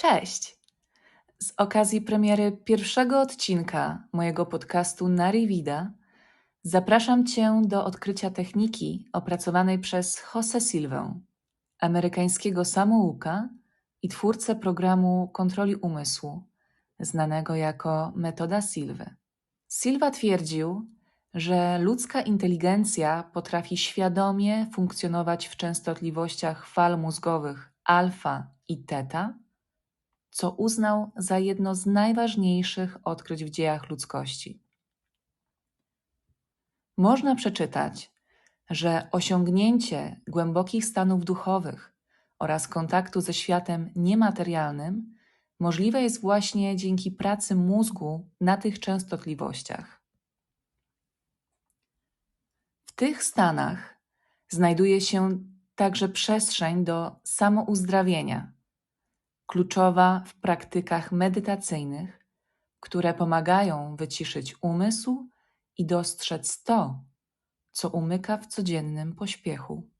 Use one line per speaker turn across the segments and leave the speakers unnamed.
Cześć! Z okazji premiery pierwszego odcinka mojego podcastu Narivida zapraszam Cię do odkrycia techniki opracowanej przez Jose Silvę, amerykańskiego samouka i twórcę programu kontroli umysłu, znanego jako metoda Silwy. Silva twierdził, że ludzka inteligencja potrafi świadomie funkcjonować w częstotliwościach fal mózgowych alfa i teta, co uznał za jedno z najważniejszych odkryć w dziejach ludzkości. Można przeczytać, że osiągnięcie głębokich stanów duchowych oraz kontaktu ze światem niematerialnym możliwe jest właśnie dzięki pracy mózgu na tych częstotliwościach. W tych stanach znajduje się także przestrzeń do samouzdrawienia, kluczowa w praktykach medytacyjnych, które pomagają wyciszyć umysł i dostrzec to, co umyka w codziennym pośpiechu.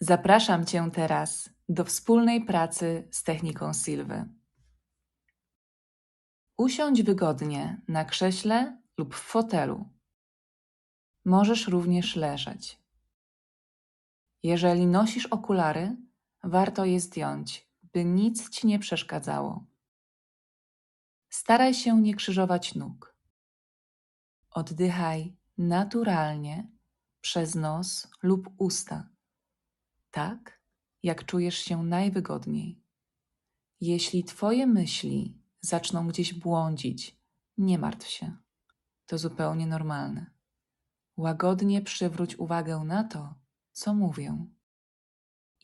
Zapraszam Cię teraz do wspólnej pracy z techniką Silwy. Usiądź wygodnie na krześle lub w fotelu. Możesz również leżeć. Jeżeli nosisz okulary, warto je zdjąć, by nic ci nie przeszkadzało. Staraj się nie krzyżować nóg. Oddychaj naturalnie przez nos lub usta, tak jak czujesz się najwygodniej. Jeśli Twoje myśli zaczną gdzieś błądzić, nie martw się. To zupełnie normalne. Łagodnie przywróć uwagę na to, co mówię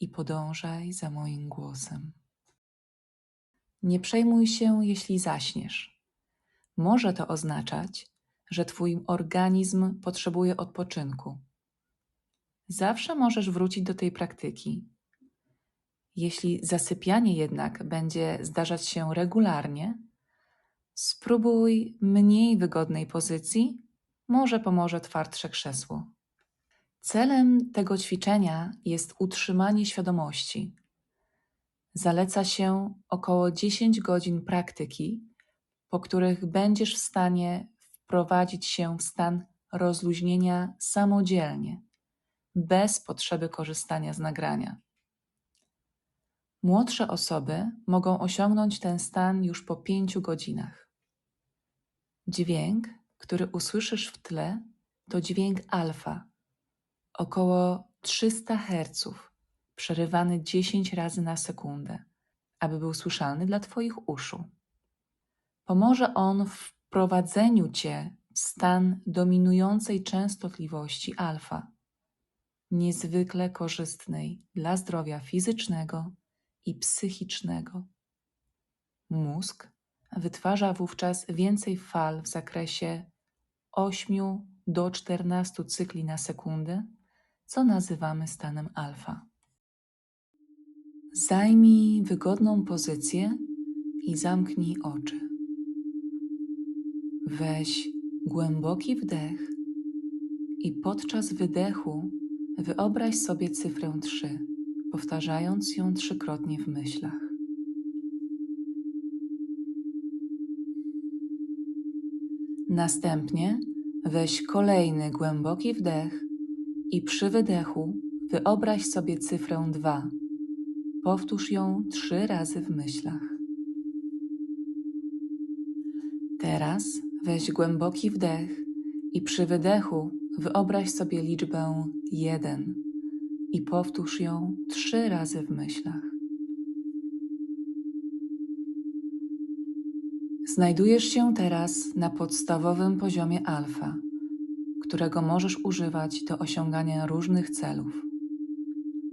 i podążaj za moim głosem. Nie przejmuj się, jeśli zaśniesz. Może to oznaczać, że Twój organizm potrzebuje odpoczynku. Zawsze możesz wrócić do tej praktyki. Jeśli zasypianie jednak będzie zdarzać się regularnie, spróbuj mniej wygodnej pozycji, może pomoże twardsze krzesło. Celem tego ćwiczenia jest utrzymanie świadomości. Zaleca się około 10 godzin praktyki, po których będziesz w stanie wprowadzić się w stan rozluźnienia samodzielnie, bez potrzeby korzystania z nagrania. Młodsze osoby mogą osiągnąć ten stan już po 5 godzinach. Dźwięk, który usłyszysz w tle, to dźwięk alfa około 300 Hz, przerywany 10 razy na sekundę, aby był słyszalny dla Twoich uszu. Pomoże on w wprowadzeniu Cię w stan dominującej częstotliwości alfa, niezwykle korzystnej dla zdrowia fizycznego i psychicznego. Mózg wytwarza wówczas więcej fal w zakresie 8 do 14 cykli na sekundę co nazywamy stanem alfa. Zajmij wygodną pozycję i zamknij oczy. Weź głęboki wdech i podczas wydechu wyobraź sobie cyfrę 3, powtarzając ją trzykrotnie w myślach. Następnie weź kolejny głęboki wdech i przy wydechu wyobraź sobie cyfrę 2. Powtórz ją trzy razy w myślach. Teraz weź głęboki wdech i przy wydechu wyobraź sobie liczbę 1 i powtórz ją trzy razy w myślach. Znajdujesz się teraz na podstawowym poziomie alfa którego możesz używać do osiągania różnych celów.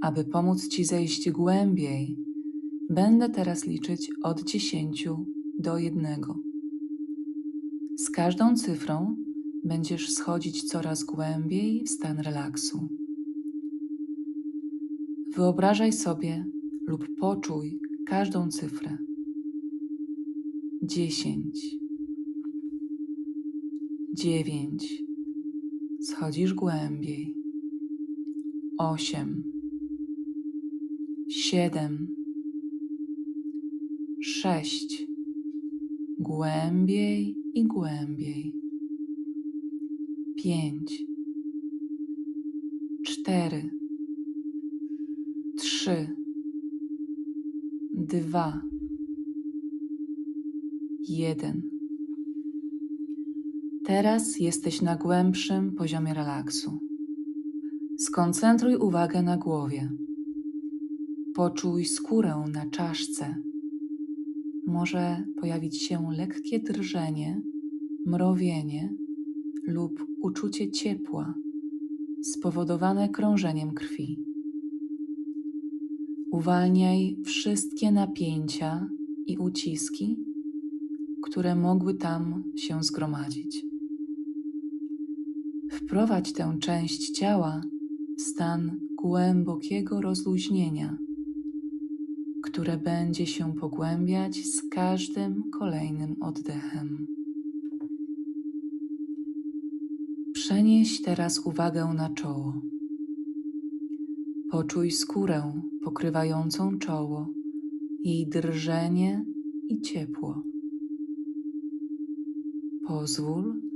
Aby pomóc Ci zejść głębiej, będę teraz liczyć od 10 do 1. Z każdą cyfrą będziesz schodzić coraz głębiej w stan relaksu. Wyobrażaj sobie lub poczuj każdą cyfrę. 10 9 schodzisz głębiej. Osiem, siedem, sześć. Głębiej i głębiej. Pięć, cztery, trzy, dwa, jeden. Teraz jesteś na głębszym poziomie relaksu. Skoncentruj uwagę na głowie. Poczuj skórę na czaszce. Może pojawić się lekkie drżenie, mrowienie lub uczucie ciepła spowodowane krążeniem krwi. Uwalniaj wszystkie napięcia i uciski, które mogły tam się zgromadzić. Wprowadź tę część ciała w stan głębokiego rozluźnienia, które będzie się pogłębiać z każdym kolejnym oddechem. Przenieś teraz uwagę na czoło. Poczuj skórę pokrywającą czoło, jej drżenie i ciepło. Pozwól,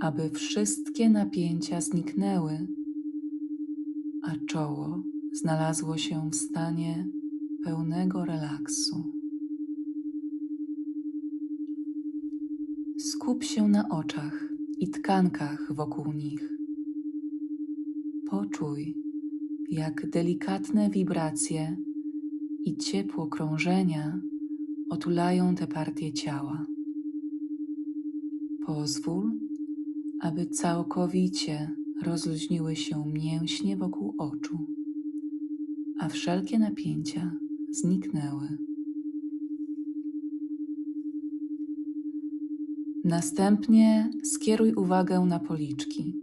aby wszystkie napięcia zniknęły, a czoło znalazło się w stanie pełnego relaksu. Skup się na oczach i tkankach wokół nich. Poczuj, jak delikatne wibracje i ciepło krążenia otulają te partie ciała. Pozwól, aby całkowicie rozluźniły się mięśnie wokół oczu, a wszelkie napięcia zniknęły. Następnie skieruj uwagę na policzki.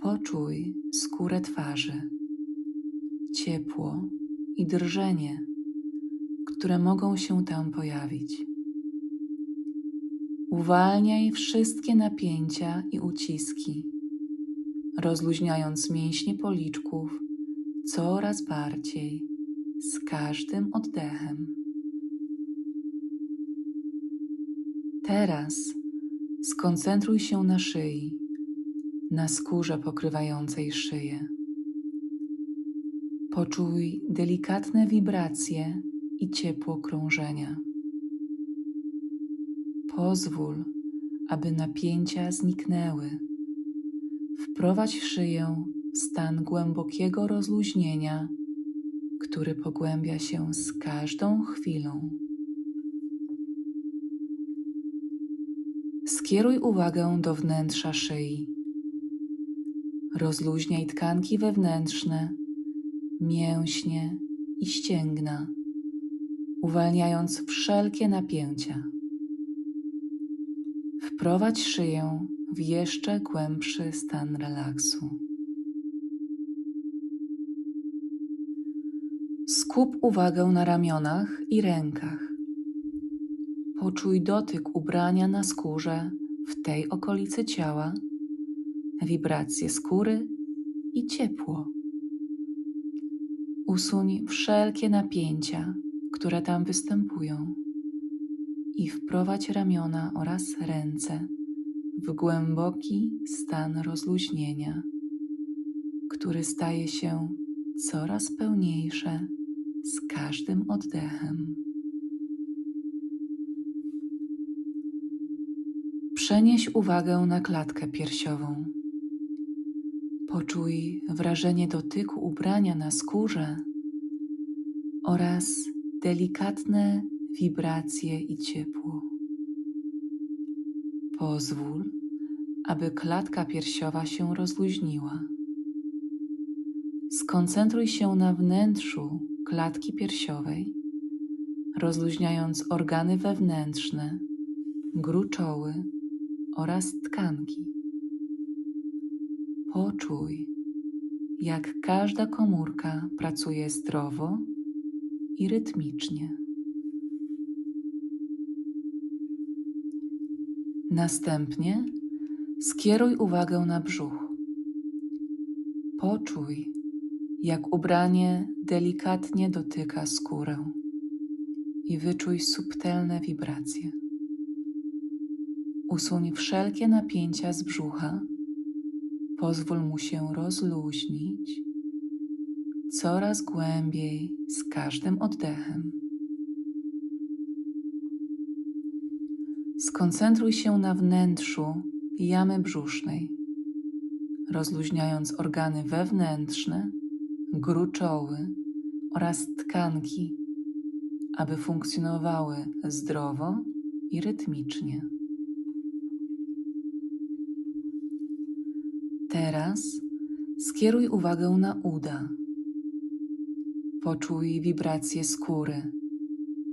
Poczuj skórę twarzy, ciepło i drżenie, które mogą się tam pojawić. Uwalniaj wszystkie napięcia i uciski, rozluźniając mięśnie policzków coraz bardziej z każdym oddechem. Teraz skoncentruj się na szyi, na skórze pokrywającej szyję. Poczuj delikatne wibracje i ciepło krążenia. Pozwól, aby napięcia zniknęły. Wprowadź szyję w stan głębokiego rozluźnienia, który pogłębia się z każdą chwilą. Skieruj uwagę do wnętrza szyi. Rozluźniaj tkanki wewnętrzne, mięśnie i ścięgna, uwalniając wszelkie napięcia. Wprowadź szyję w jeszcze głębszy stan relaksu. Skup uwagę na ramionach i rękach. Poczuj dotyk ubrania na skórze w tej okolicy ciała, wibracje skóry i ciepło. Usuń wszelkie napięcia, które tam występują i wprowadź ramiona oraz ręce w głęboki stan rozluźnienia, który staje się coraz pełniejszy z każdym oddechem. Przenieś uwagę na klatkę piersiową. Poczuj wrażenie dotyku ubrania na skórze oraz delikatne wibracje i ciepło. Pozwól, aby klatka piersiowa się rozluźniła. Skoncentruj się na wnętrzu klatki piersiowej, rozluźniając organy wewnętrzne, gruczoły oraz tkanki. Poczuj, jak każda komórka pracuje zdrowo i rytmicznie. Następnie skieruj uwagę na brzuch. Poczuj, jak ubranie delikatnie dotyka skórę, i wyczuj subtelne wibracje. Usuń wszelkie napięcia z brzucha, pozwól mu się rozluźnić coraz głębiej z każdym oddechem. Skoncentruj się na wnętrzu jamy brzusznej, rozluźniając organy wewnętrzne, gruczoły oraz tkanki, aby funkcjonowały zdrowo i rytmicznie. Teraz skieruj uwagę na uda. Poczuj wibrację skóry,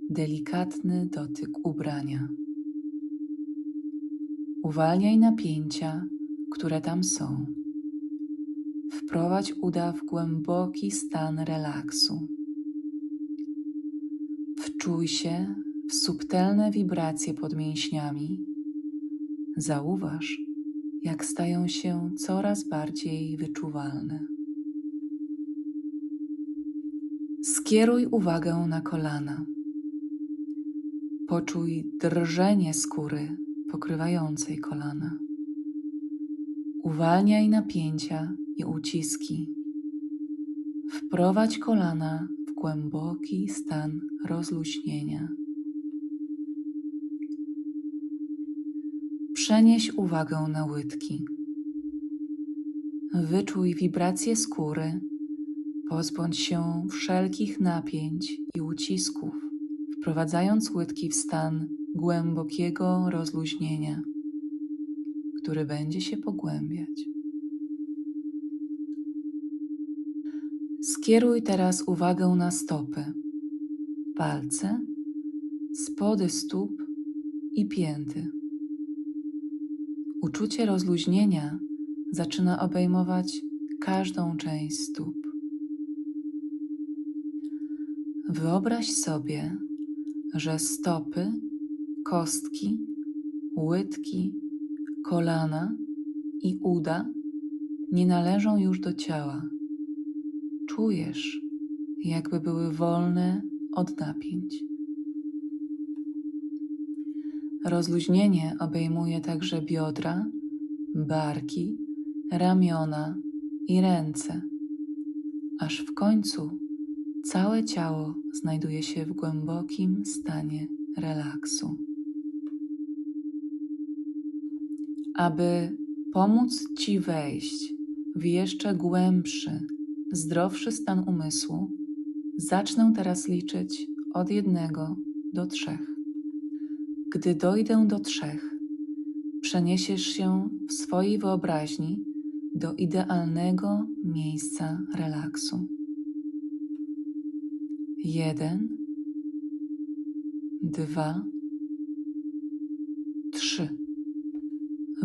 delikatny dotyk ubrania. Uwalniaj napięcia, które tam są. Wprowadź uda w głęboki stan relaksu. Wczuj się w subtelne wibracje pod mięśniami. Zauważ, jak stają się coraz bardziej wyczuwalne. Skieruj uwagę na kolana. Poczuj drżenie skóry pokrywającej kolana. Uwalniaj napięcia i uciski. Wprowadź kolana w głęboki stan rozluźnienia. Przenieś uwagę na łydki. Wyczuj wibracje skóry, pozbądź się wszelkich napięć i ucisków, wprowadzając łydki w stan głębokiego rozluźnienia, który będzie się pogłębiać. Skieruj teraz uwagę na stopy, palce, spody stóp i pięty. Uczucie rozluźnienia zaczyna obejmować każdą część stóp. Wyobraź sobie, że stopy, kostki, łydki, kolana i uda nie należą już do ciała. Czujesz, jakby były wolne od napięć. Rozluźnienie obejmuje także biodra, barki, ramiona i ręce, aż w końcu całe ciało znajduje się w głębokim stanie relaksu. Aby pomóc Ci wejść w jeszcze głębszy, zdrowszy stan umysłu, zacznę teraz liczyć od jednego do trzech. Gdy dojdę do trzech, przeniesiesz się w swojej wyobraźni do idealnego miejsca relaksu. Jeden, dwa, trzy.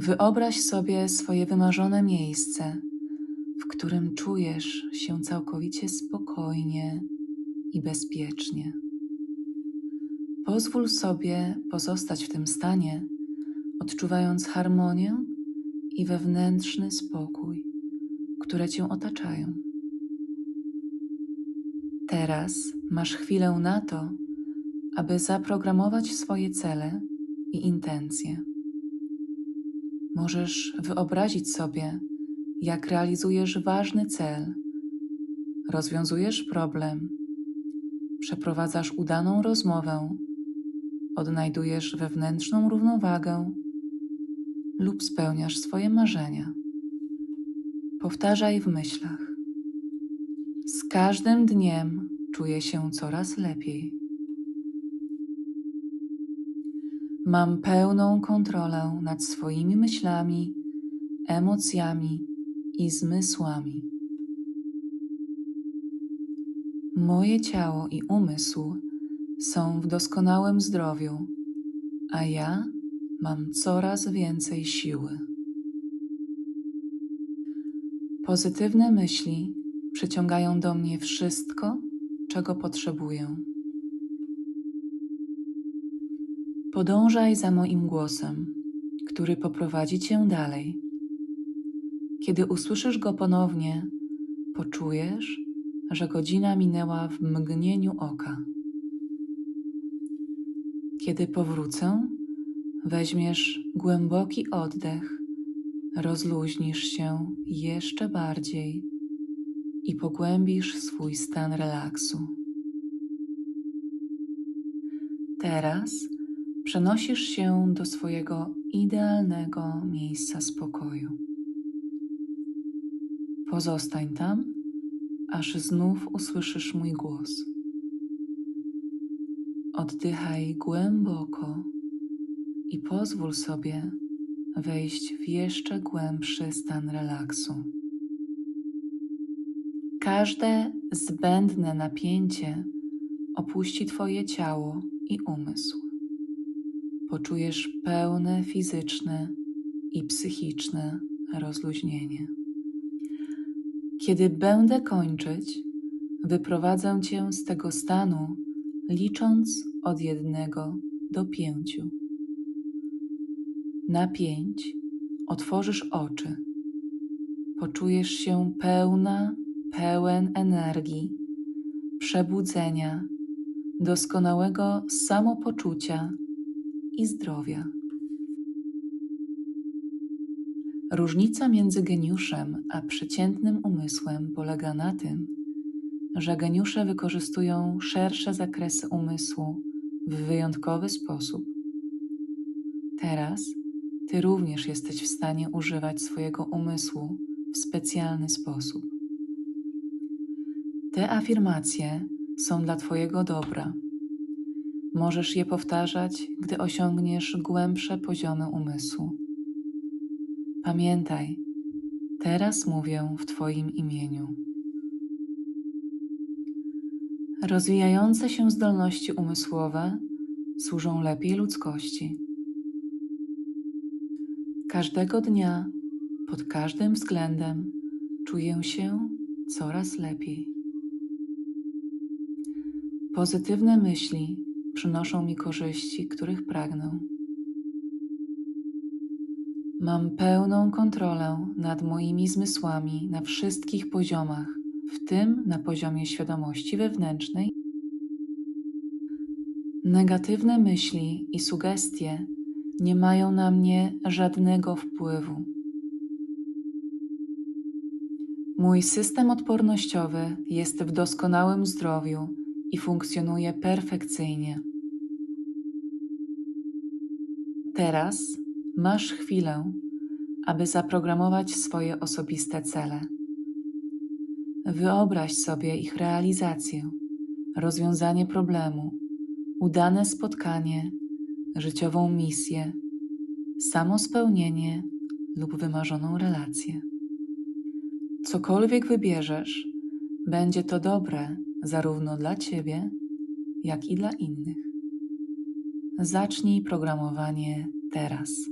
Wyobraź sobie swoje wymarzone miejsce, w którym czujesz się całkowicie spokojnie i bezpiecznie. Pozwól sobie pozostać w tym stanie, odczuwając harmonię i wewnętrzny spokój, które Cię otaczają. Teraz masz chwilę na to, aby zaprogramować swoje cele i intencje. Możesz wyobrazić sobie, jak realizujesz ważny cel, rozwiązujesz problem, przeprowadzasz udaną rozmowę odnajdujesz wewnętrzną równowagę lub spełniasz swoje marzenia. Powtarzaj w myślach. Z każdym dniem czuję się coraz lepiej. Mam pełną kontrolę nad swoimi myślami, emocjami i zmysłami. Moje ciało i umysł są w doskonałym zdrowiu, a ja mam coraz więcej siły. Pozytywne myśli przyciągają do mnie wszystko, czego potrzebuję. Podążaj za moim głosem, który poprowadzi cię dalej. Kiedy usłyszysz go ponownie, poczujesz, że godzina minęła w mgnieniu oka. Kiedy powrócę, weźmiesz głęboki oddech, rozluźnisz się jeszcze bardziej i pogłębisz swój stan relaksu. Teraz przenosisz się do swojego idealnego miejsca spokoju. Pozostań tam, aż znów usłyszysz mój głos. Oddychaj głęboko i pozwól sobie wejść w jeszcze głębszy stan relaksu. Każde zbędne napięcie opuści Twoje ciało i umysł. Poczujesz pełne fizyczne i psychiczne rozluźnienie. Kiedy będę kończyć, wyprowadzę Cię z tego stanu, licząc od jednego do pięciu. Na pięć otworzysz oczy. Poczujesz się pełna, pełen energii, przebudzenia, doskonałego samopoczucia i zdrowia. Różnica między geniuszem a przeciętnym umysłem polega na tym, że geniusze wykorzystują szersze zakresy umysłu w wyjątkowy sposób. Teraz ty również jesteś w stanie używać swojego umysłu w specjalny sposób. Te afirmacje są dla Twojego dobra. Możesz je powtarzać, gdy osiągniesz głębsze poziomy umysłu. Pamiętaj, teraz mówię w Twoim imieniu. Rozwijające się zdolności umysłowe służą lepiej ludzkości. Każdego dnia, pod każdym względem, czuję się coraz lepiej. Pozytywne myśli przynoszą mi korzyści, których pragnę. Mam pełną kontrolę nad moimi zmysłami na wszystkich poziomach, w tym na poziomie świadomości wewnętrznej. Negatywne myśli i sugestie nie mają na mnie żadnego wpływu. Mój system odpornościowy jest w doskonałym zdrowiu i funkcjonuje perfekcyjnie. Teraz masz chwilę, aby zaprogramować swoje osobiste cele. Wyobraź sobie ich realizację, rozwiązanie problemu, udane spotkanie, życiową misję, samospełnienie lub wymarzoną relację. Cokolwiek wybierzesz, będzie to dobre zarówno dla Ciebie, jak i dla innych. Zacznij programowanie teraz.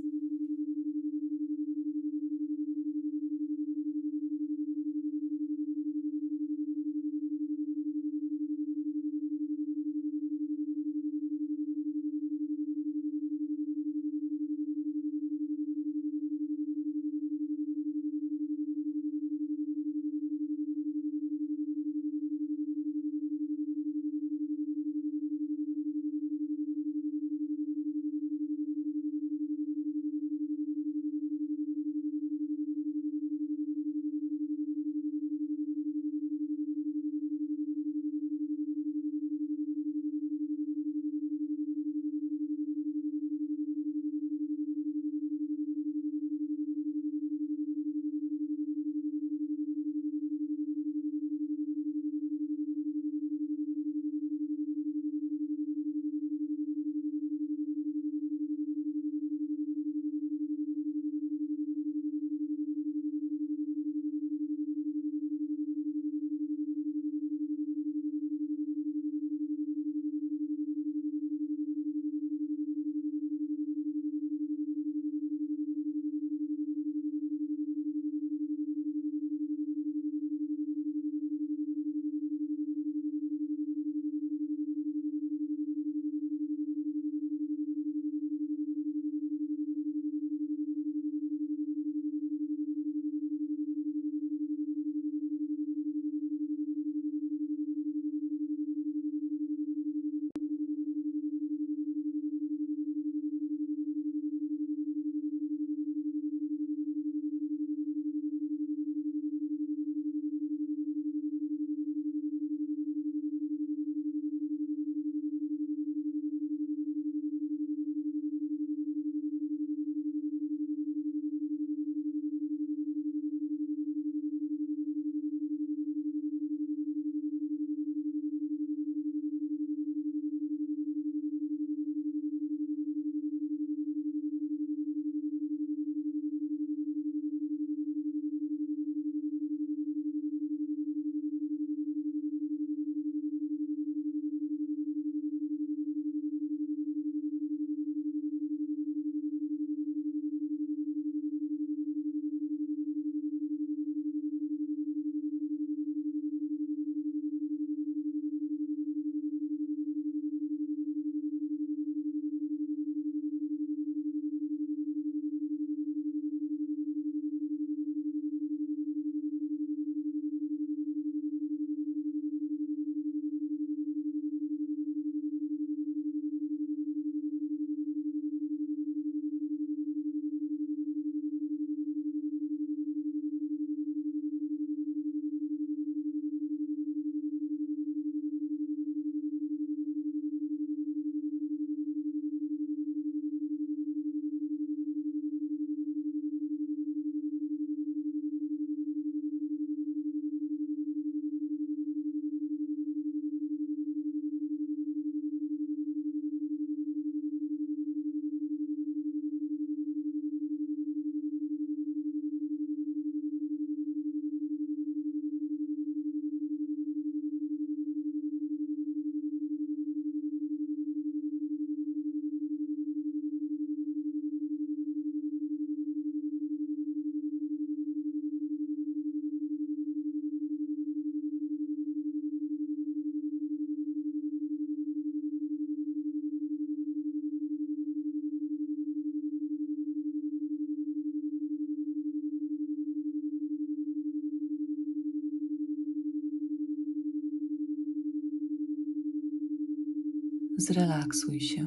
Zrelaksuj się.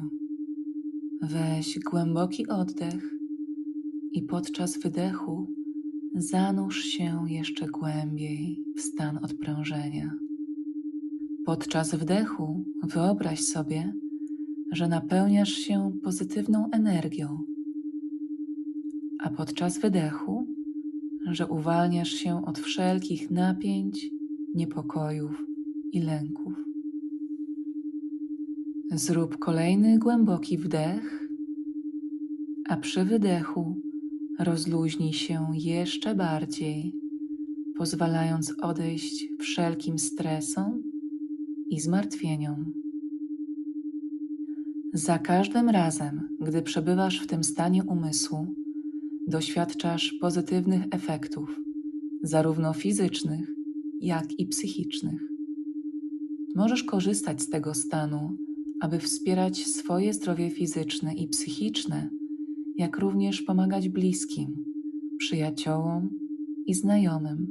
Weź głęboki oddech i podczas wydechu zanurz się jeszcze głębiej w stan odprężenia. Podczas wdechu wyobraź sobie, że napełniasz się pozytywną energią, a podczas wydechu, że uwalniasz się od wszelkich napięć, niepokojów i lęków. Zrób kolejny głęboki wdech, a przy wydechu rozluźnij się jeszcze bardziej, pozwalając odejść wszelkim stresom i zmartwieniom. Za każdym razem, gdy przebywasz w tym stanie umysłu, doświadczasz pozytywnych efektów, zarówno fizycznych, jak i psychicznych. Możesz korzystać z tego stanu, aby wspierać swoje zdrowie fizyczne i psychiczne, jak również pomagać bliskim, przyjaciołom i znajomym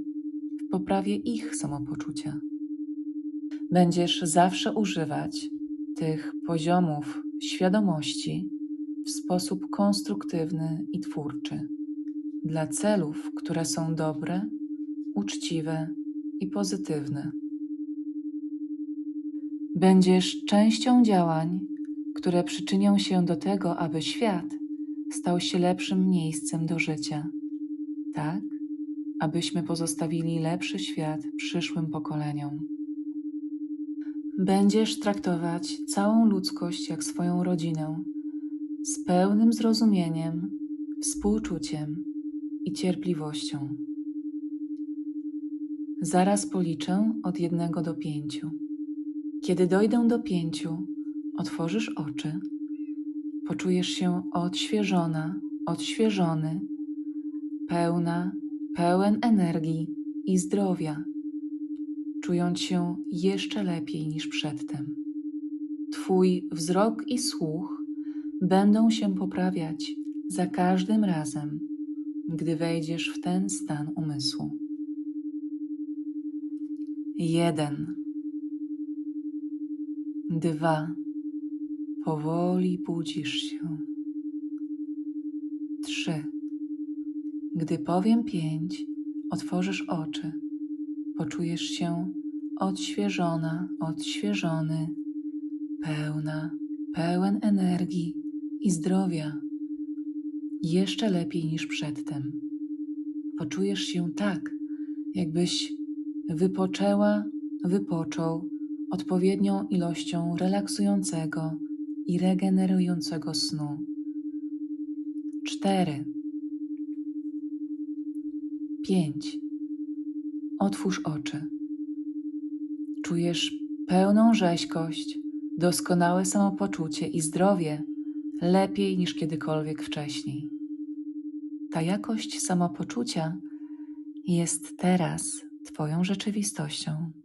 w poprawie ich samopoczucia. Będziesz zawsze używać tych poziomów świadomości w sposób konstruktywny i twórczy dla celów, które są dobre, uczciwe i pozytywne. Będziesz częścią działań, które przyczynią się do tego, aby świat stał się lepszym miejscem do życia, tak, abyśmy pozostawili lepszy świat przyszłym pokoleniom. Będziesz traktować całą ludzkość jak swoją rodzinę, z pełnym zrozumieniem, współczuciem i cierpliwością. Zaraz policzę od jednego do pięciu. Kiedy dojdę do pięciu, otworzysz oczy, poczujesz się odświeżona, odświeżony, pełna, pełen energii i zdrowia, czując się jeszcze lepiej niż przedtem. Twój wzrok i słuch będą się poprawiać za każdym razem, gdy wejdziesz w ten stan umysłu. Jeden, dwa, powoli budzisz się. Trzy, gdy powiem pięć, otworzysz oczy, poczujesz się odświeżona, odświeżony, pełna, pełen energii i zdrowia, jeszcze lepiej niż przedtem. Poczujesz się tak, jakbyś wypoczęła, wypoczął odpowiednią ilością relaksującego i regenerującego snu. Cztery, pięć. Otwórz oczy. Czujesz pełną rzeźkość, doskonałe samopoczucie i zdrowie lepiej niż kiedykolwiek wcześniej. Ta jakość samopoczucia jest teraz Twoją rzeczywistością.